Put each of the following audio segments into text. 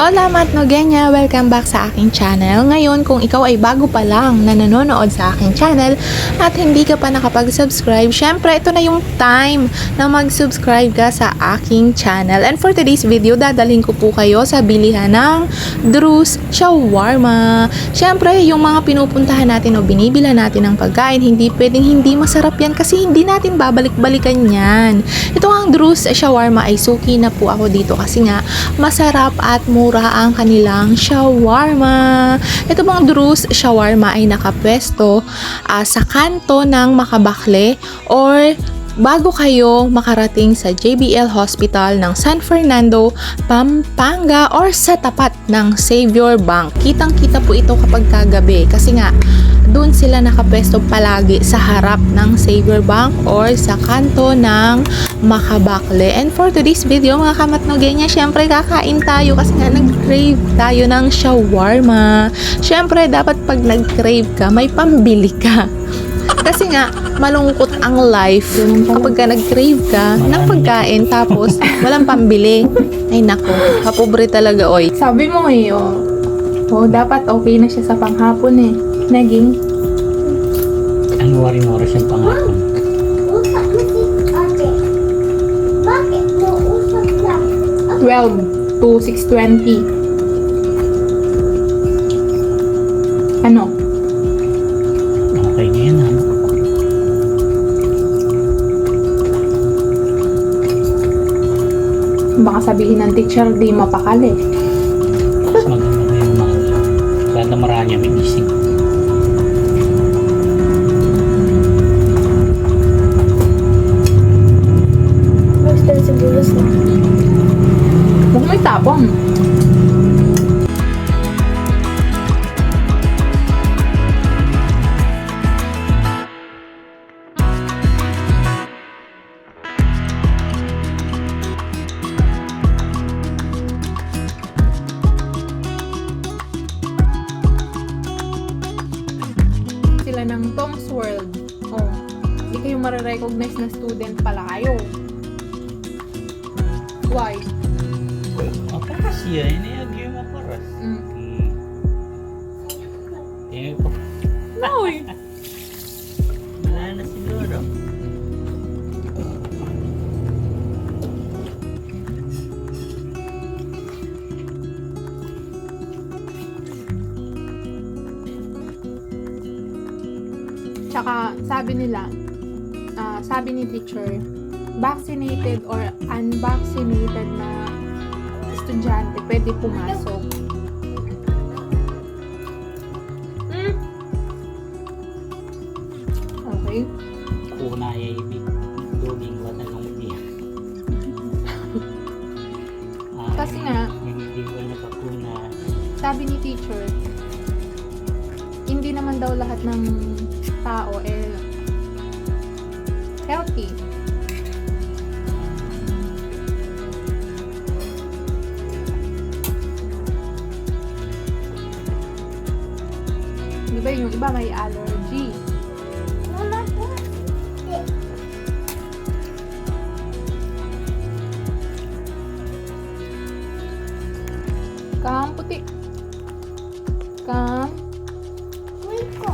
Hola Matnogenya! Welcome back sa aking channel. Ngayon, kung ikaw ay bago pa lang na nanonood sa aking channel at hindi ka pa nakapag-subscribe, syempre ito na yung time na mag-subscribe ka sa aking channel. And for today's video, dadalhin ko po kayo sa bilihan ng Drus Shawarma. Syempre, yung mga pinupuntahan natin o binibila natin ng pagkain, hindi pwedeng hindi masarap yan kasi hindi natin babalik-balikan yan. Ito ang Drus Shawarma ay suki na po ako dito kasi nga masarap at mura ang kanilang shawarma. Ito bang Drus Shawarma ay nakapwesto ah, sa kanto ng Makabakle or bago kayo makarating sa JBL Hospital ng San Fernando, Pampanga or sa tapat ng Savior Bank. Kitang-kita po ito kapag kagabi kasi nga doon sila nakapwesto palagi sa harap ng Savior Bank or sa kanto ng Makabakle. And for today's video, mga kamatnogenya, syempre kakain tayo kasi nga nag-crave tayo ng shawarma. Syempre, dapat pag nag-crave ka, may pambili ka. Kasi nga, malungkot ang life kapag ka nag-crave ka ng pagkain tapos walang pambili. Ay nako, kapobre talaga oy. Sabi mo eh, oh, oh, dapat okay na siya sa panghapon eh. Naging Ang wari-wari siyang pangako. Usap mo si ate. Bakit mo usap lang? 12 to 6.20. Ano? Okay na yan ha. Baka sabihin ng teacher, di mapakali. Huwag No, eh. Wala na siguro. Tsaka, sabi nila, ah, sabi ni teacher, vaccinated or unvaccinated na estudyante pwede pumasok. Sabi ni teacher, hindi naman daw lahat ng tao eh healthy. Di ba yung iba may allergy? Mama. Kam, puti. Uy ko.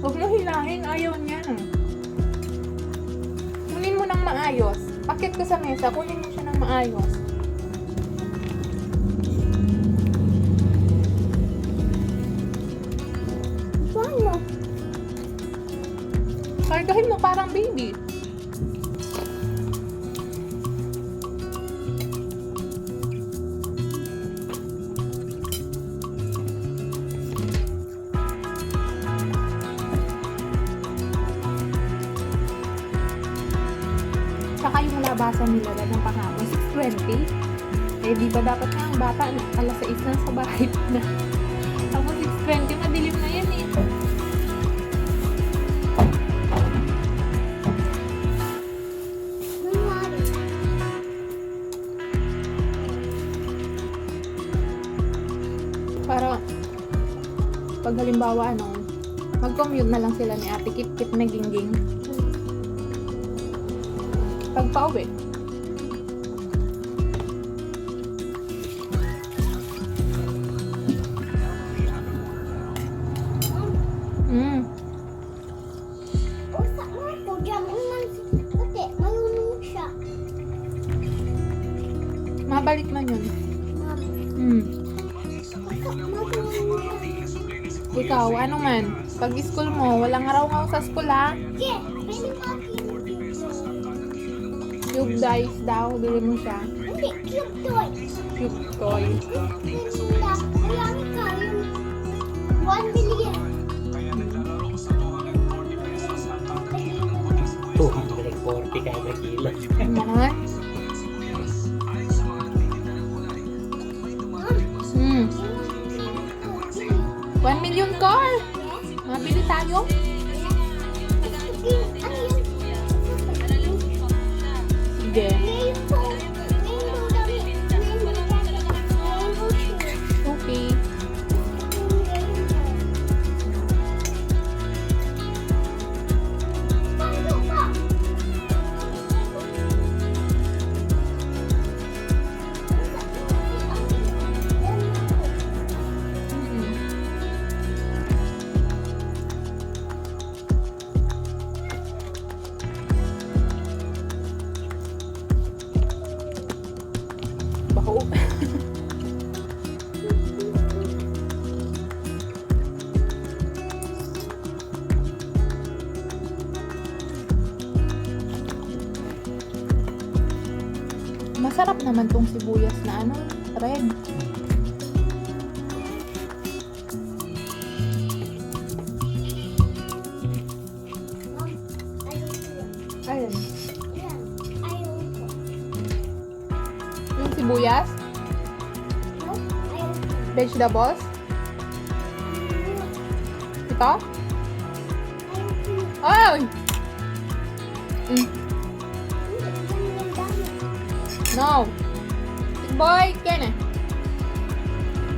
Huwag mo hilahin, ayaw niya. Kunin mo ng maayos. Pakit ka sa mesa, kunin mo siya ng maayos. Paano? Kargahin mo parang baby. Labasan nila ng panghapon, 6.20. Eh, di ba dapat nga ang bata, alas 6 na sa bahay na. Tapos 6.20, madilim na yan eh. Para pag halimbawa ano, mag-commute na lang sila ni Ate Kit Kit na gingging. Marunong siya. Mabalik man yun. Siya. Ikaw, ano man? Pag school mo, walang araw-araw sa school ha? Yeah. Cube dice daw, bili mo siya. Hindi, cute toy. Cube toy. Ganda. Marami ka yung 1 million. 240 kada kilo. Mahal? Hmm. 1 million car! Mabili tayo? again. Masarap naman tong sibuyas na ano, red. Ayun. Yung sibuyas, vegetables, ito. Ay! Mm, no. Big boy, kene.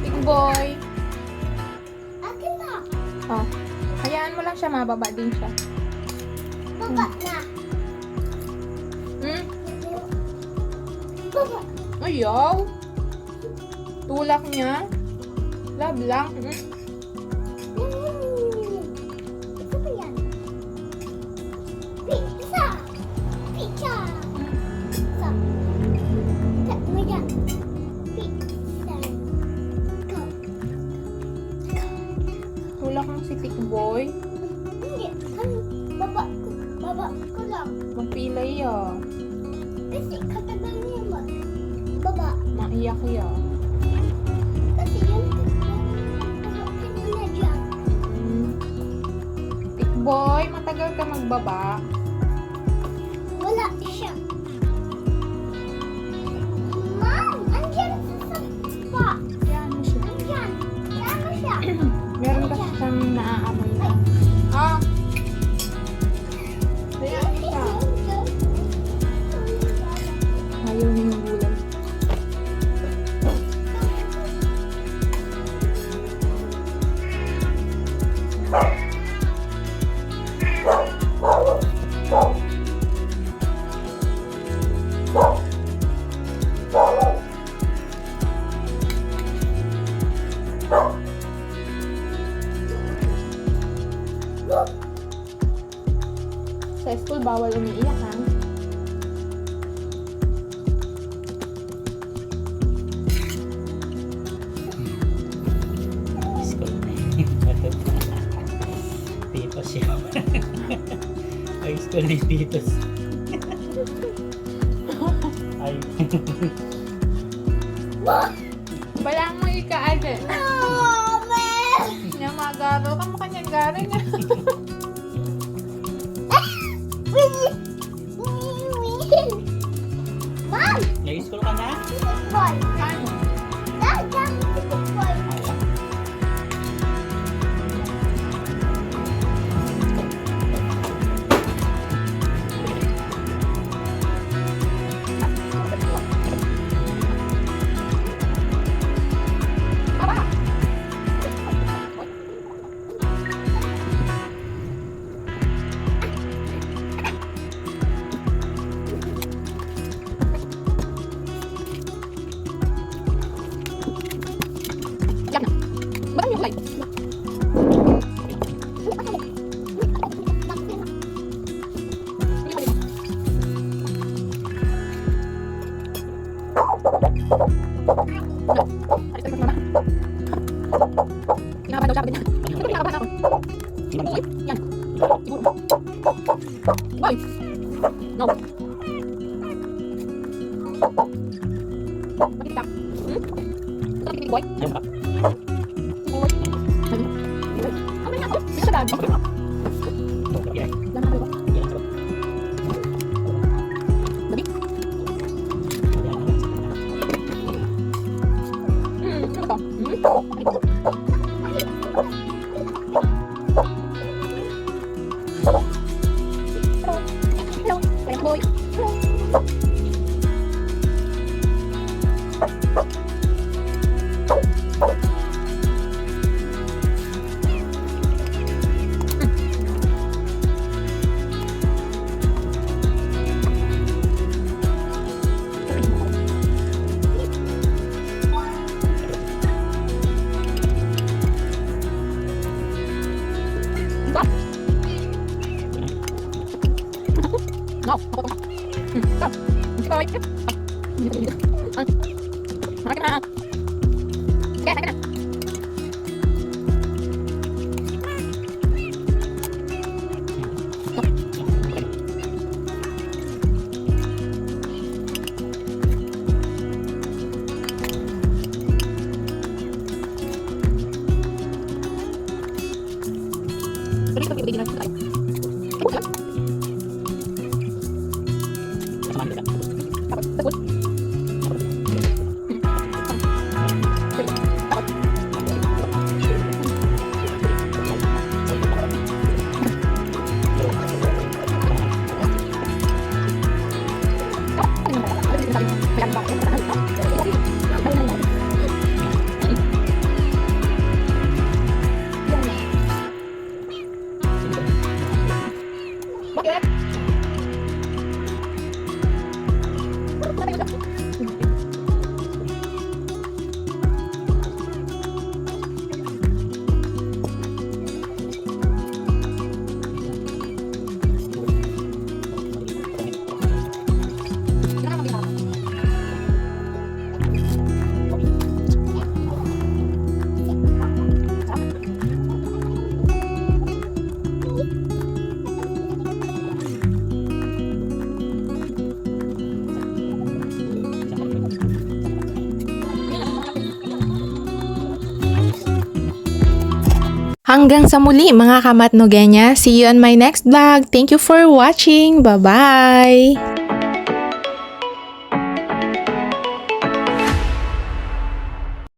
Big boy. Akin na. Oh. Hayaan mo lang siya, mababa din siya. Baba na. Hmm? Baba. Ayaw. Tulak niya. Love lang. Hmm? Mm. Magpilay ah. Kasi katagal niya ba? Baba. Maiyak ya. Kasi yun. Baba ka na dyan. Hmm. Tick Boy, matagal ka magbaba. Siya. Ay, school ni Titos. Ay. Balang mo ikaade. Oh, man! Niya magaro ka mo kanyang garo niya. Uy, yan. Siguro. Boy. No. Bakit ka? Hmm? Ito kikinig, boy. Yan pa. Boy. Ayun. Ayun. Ano yan ako? Dito sa Hanggang sa muli mga kamatnogenya. See you on my next vlog. Thank you for watching. Bye-bye!